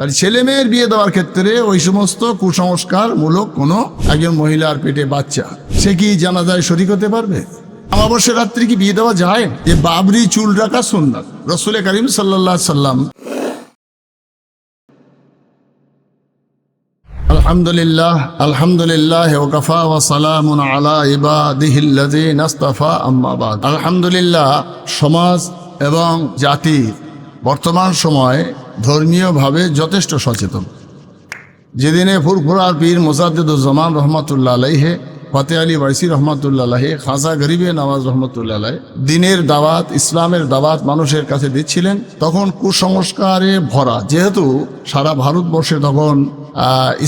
তার ছেলে মেয়ের বিয়ে দেওয়ার ক্ষেত্রে ওই সমস্ত কুসংস্কার মূলক কোনো একজন মহিলার পেটে বাচ্চা, সে কি জানাজায় শরিক হতে পারবে? অমাবস্যা রাত্রি কি বিয়ে দেওয়া যায়? যে বাবরি চুল রাখা সুন্নাত। রসুলের করিম সাল্লাহ সাল্লাম আলহামদুলিল্লাহ আলহামদুলিল্লাহ ওয়া আলা আলহামদুলিল্লাহ, সমাজ এবং জাতি বর্তমান সময়ে ধর্মীয়ভাবে যথেষ্ট সচেতন। যেদিনে ফুরফুরার পীর মোসাদ্দুজ্জামান রহমতুল্লা আলাইহে, ফতে আলী বাইসি রহমতুল্লা আলহে খাজা গরিবে নওয়াজ রহমতুল্লা আলাই দিনের দাওয়াত, ইসলামের দাওয়াত মানুষের কাছে দিচ্ছিলেন, তখন কুসংস্কারে ভরা। যেহেতু সারা ভারতবর্ষে তখন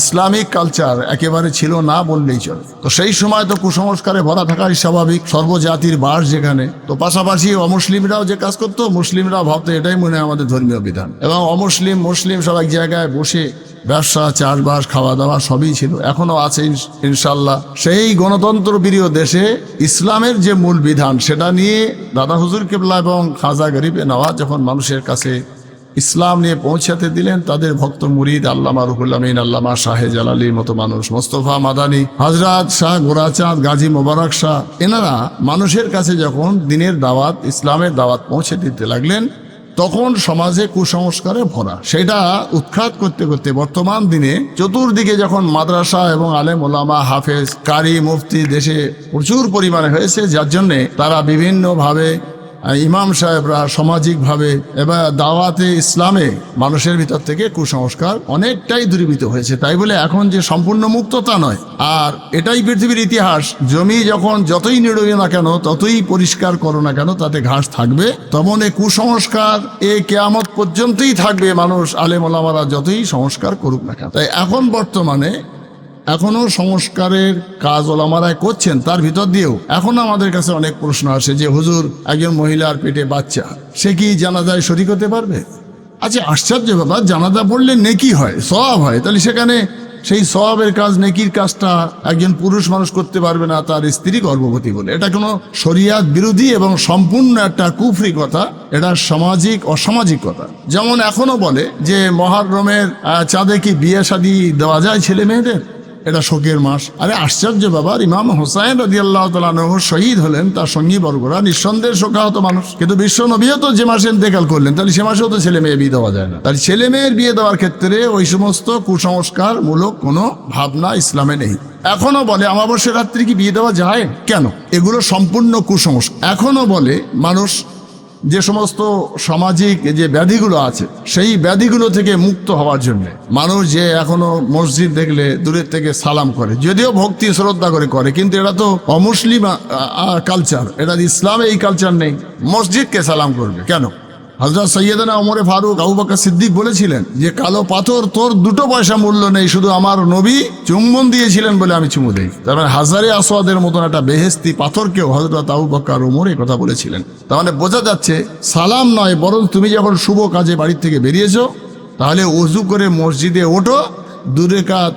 ইসলামিক কালচার একেবারে ছিল না বললেই চলে। তো সেই সময় তো কুসংস্কারে ভরা থাকাই স্বাভাবিক, সর্বজাতির বাস যেখানে। তো পাশাপাশি অমুসলিমরাও যে কাজ করতো মুসলিমরা ভাবতো এটাই মনে হয় আমাদের ধর্মীয় বিধান। এবং অমুসলিম, মুসলিম সব এক জায়গায় বসে ব্যবসা, চাষবাস খাওয়া দাওয়া সবই ছিল এখনও আছে ইনশাল্লাহ সেই গণতন্ত্র প্রিয় দেশে ইসলামের যে মূল বিধান, সেটা নিয়ে দাদা হুজুর কেবলা এবং খাজা গরিবে নওয়াজ যখন মানুষের কাছে ইসলাম নিয়ে পৌঁছাতে দিলেন তাদের ভক্ত মুরিদ, আল্লামা রুহুল আমিন, আল্লামা শাহে জালালির মতো মানুষ। মোস্তফা মাদানি হাজরাত শাহ গোরাচাঁদ, গাজী মোবারক শাহ, এনারা মানুষের কাছে যখন দিনের দাওয়াত, ইসলামের দাওয়াত পৌঁছে দিতে লাগলেন, তখন সমাজে কুসংস্কারে ভরা। সেটা উৎখাত করতে করতে বর্তমান দিনে চতুর্দিকে যখন মাদ্রাসা এবং আলেম ওলামা, হাফেজ, কারি, মুফতি দেশে প্রচুর পরিমাণে হয়েছে, যার জন্যে তারা বিভিন্নভাবে ইমাম সাহেবরা সামাজিকভাবে এবার দাওয়াতে ইসলামে মানুষের ভিতর থেকে কুসংস্কার অনেকটাই দূরীভূত হয়েছে। তাই বলে এখন যে সম্পূর্ণ মুক্ত তা নয়, আর এটাই পৃথিবীর ইতিহাস। জমি যখন যতই নিড়বে না কেন, ততই পরিষ্কার করো না কেন, তাতে ঘাস থাকবে। তেমন কুসংস্কার এ কেয়ামত পর্যন্তই থাকবে। মানুষ, আলেম ওলামারা যতই সংস্কার করুক না কেন। তাই এখন বর্তমানে এখনও সংস্কারের কাজ ওলামারায় করছেন, তার ভিতর দিয়েও। এখনও আমাদের কাছে অনেক প্রশ্ন আসে যে, হুজুর, একজন মহিলার পেটে বাচ্চা, সে কি জানাজায় শরিক হতে পারবে? আচ্ছা আশ্চর্য ব্যাপার, জানাজা পড়লে নেকি হয় সব হয়। তাহলে সেখানে সেই সবের কাজ, নেকির কাজটা একজন পুরুষ মানুষ করতে পারবে না, তার স্ত্রী গর্ভবতী বলে। এটা কোনো শরিয়াত বিরোধী এবং সম্পূর্ণ একটা কুফরি কথা, এটা সামাজিক, অসামাজিক কথা। যেমন এখনও বলে যে, মহারমের চাঁদে কি বিয়ে শাদী দেওয়া যায় ছেলে মেয়েদের এটা শোকের মাস। আরে আশ্চর্য ব্যাপার ইমাম হোসাইন রাজি আল্লাহ তালহ শহীদ হলেন, তার সঙ্গী বর্গরা নিঃসন্দেহে শোকাহত মানুষ। কিন্তু বিশ্ব নবীও তো যে মাসে ইন্তেকাল করলেন, তাহলে সে মাসেও তো ছেলে মেয়ে বিয়ে দেওয়া যায় না। তাহলে ছেলে মেয়ের বিয়ে দেওয়ার ক্ষেত্রে ওই সমস্ত কুসংস্কার মূলক কোনো ভাবনা ইসলামে নেই। এখনও বলে, অমাবস্যা রাত্রি কি বিয়ে দেওয়া যায়? কেন? এগুলো সম্পূর্ণ কুসংস্কার। এখনও বলে, মানুষ যে সমস্ত সামাজিক যে ব্যাধিগুলো আছে, সেই ব্যাধিগুলো থেকে মুক্ত হওয়ার জন্য মানুষ যে এখনও মসজিদ দেখলে দূরের থেকে সালাম করে, যদিও ভক্তি শ্রদ্ধা করে করে, কিন্তু এটা তো অমুসলিম কালচার এটা ইসলামে এই কালচার নেই। মসজিদকে সালাম করবে। কেন? হজরত সৈয়দনা ওমরে ফারুক আবু সিদ্দিক বলেছিলেন যে, কালো পাথর, তোর দুটো পয়সা মূল্য নেই, শুধু আমার নবী চুম্বন দিয়েছিলেন বলে আমি চুমু দেই। তার মানে হাজারে আসওয়াদের মতন একটা বেহেস্তি পাথরকেও হজরত আবু বকর ওমর এই কথা বলেছিলেন। তার মানে বোঝা যাচ্ছে, সালাম নয়, বরং তুমি যখন শুভ কাজে বাড়ির থেকে বেরিয়েছো, তাহলে অজু করে মসজিদে ওঠো, দূরে কাত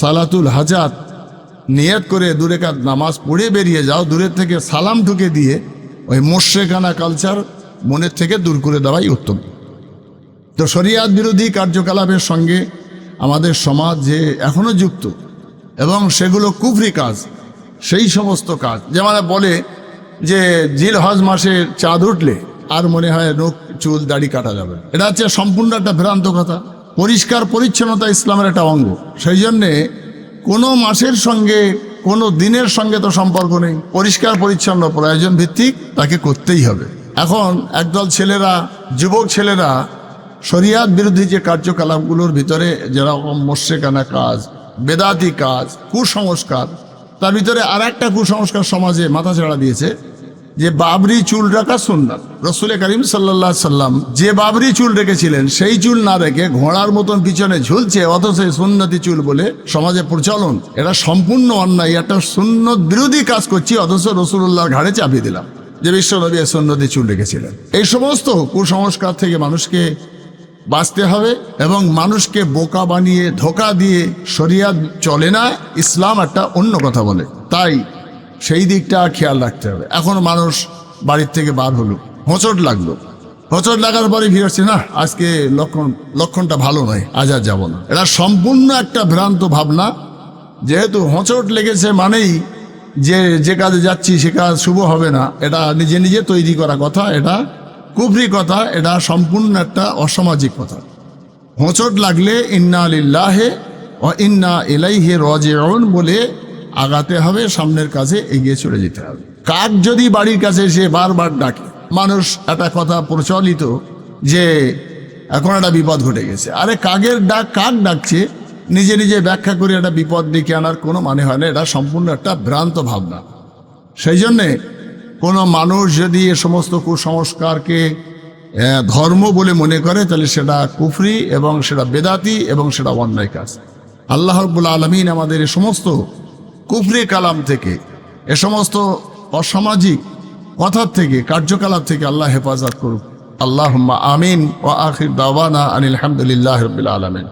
সালাতুল হাজাত, নিয়ত করে দূরে কাত নামাজ পড়ে বেরিয়ে যাও দূরের থেকে সালাম ঢুকে দিয়ে ওই মোর্শেখানা কালচার মনের থেকে দূর করে দেওয়াই উত্তম। তো শরিয়াত বিরোধী কার্যকলাপের সঙ্গে আমাদের সমাজ যে এখনও যুক্ত এবং সেগুলো কুফরি কাজ, সেই সমস্ত কাজ। যেমন বলে যে জিল হজ মাসে চাঁদ উঠলে আর মনে হয় নখ, চুল, দাড়ি কাটা যাবে। এটা হচ্ছে সম্পূর্ণ একটা ভ্রান্ত কথা। পরিষ্কার পরিচ্ছন্নতা ইসলামের একটা অঙ্গ। সেই জন্যে কোনো মাসের সঙ্গে, কোনো দিনের সঙ্গে তো সম্পর্ক নেই। পরিষ্কার পরিচ্ছন্ন প্রয়োজন ভিত্তিক তাকে করতেই হবে। এখন একদল ছেলেরা, যুবক ছেলেরা শরিয়াত বিরোধী যে কার্যকলাপগুলোর ভিতরে যেরকম মোর্শেকানা কাজ, বেদাতি কাজ, কুসংস্কার, তার ভিতরে আর একটা কুসংস্কার সমাজে মাথা ছাড়া দিয়েছে যে বাবরি চুল রাখা সুন্নাত। রসুলের করিম সাল্লাহ সাল্লাম যে বাবরি চুল রেখেছিলেন, সেই চুল না রেখে ঘোড়ার মতন পিছনে ঝুলছে, অথচ সুন্নতি চুল বলে সমাজে প্রচলন। এটা সম্পূর্ণ অন্যায় একটা সুন্নত বিরোধী কাজ করছি, অথচ রসুল্লাহর ঘাড়ে চাপিয়ে দিলাম। যে বিশ্ব নবী এই চুল রেখেছিলেন। এই সমস্ত কুসংস্কার থেকে মানুষকে বাঁচতে হবে এবং মানুষকে বোকা বানিয়ে, ধোকা দিয়ে শরিয়াত চলে না, ইসলাম একটা অন্য কথা বলে। তাই সেই দিকটা খেয়াল রাখতে হবে। এখন মানুষ বাড়ির থেকে বার হলো। হোঁচট লাগল। হোঁচট লাগার পরে ফিরেছি না, আজকে লক্ষণ, লক্ষণটা ভালো নয়, আজ আর যাব না। এটা সম্পূর্ণ একটা ভ্রান্ত ভাবনা। যেহেতু হোঁচট লেগেছে মানেই যে যে কাজে যাচ্ছি সে কাজ শুভ হবে না। এটা নিজে নিজে তৈরি করা কথা, এটা কুফরি কথা, এটা সম্পূর্ণ একটা অসামাজিক কথা। হোঁচট লাগলে ইন্না লিল্লাহে ও ইন্না ইলাইহে রজেউন বলে আগাতে হবে, সামনের কাছে এগিয়ে চলে যেতে হবে। কাক যদি বাড়ির কাছে এসে বারবার ডাকে, মানুষ একটা কথা প্রচলিত যে, এখন একটা বিপদ ঘটে গেছে। আরে কাকের ডাক, কাক ডাকছে? নিজে নিজে ব্যাখ্যা করে একটা বিপদ ডেকে আনার কোনো মানে হয় না, এটা সম্পূর্ণ একটা ভ্রান্ত ভাবনা। সেই জন্যে কোনো মানুষ যদি এ সমস্ত কুসংস্কারকে ধর্ম বলে মনে করে, তাহলে সেটা কুফরি এবং সেটা বেদাতি এবং সেটা অন্যায় কাজ। আল্লাহ রব্বুল আলমিন আমাদের এ সমস্ত কুফরি কালাম থেকে, এ সমস্ত অসামাজিক কথার থেকে, কার্যকলাপ থেকে আল্লাহ হেফাজত করুক। আল্লাহ আমিন ও আখির দাওয়ানা আনিল হামদুলিল্লাহ রবিল আলমিন।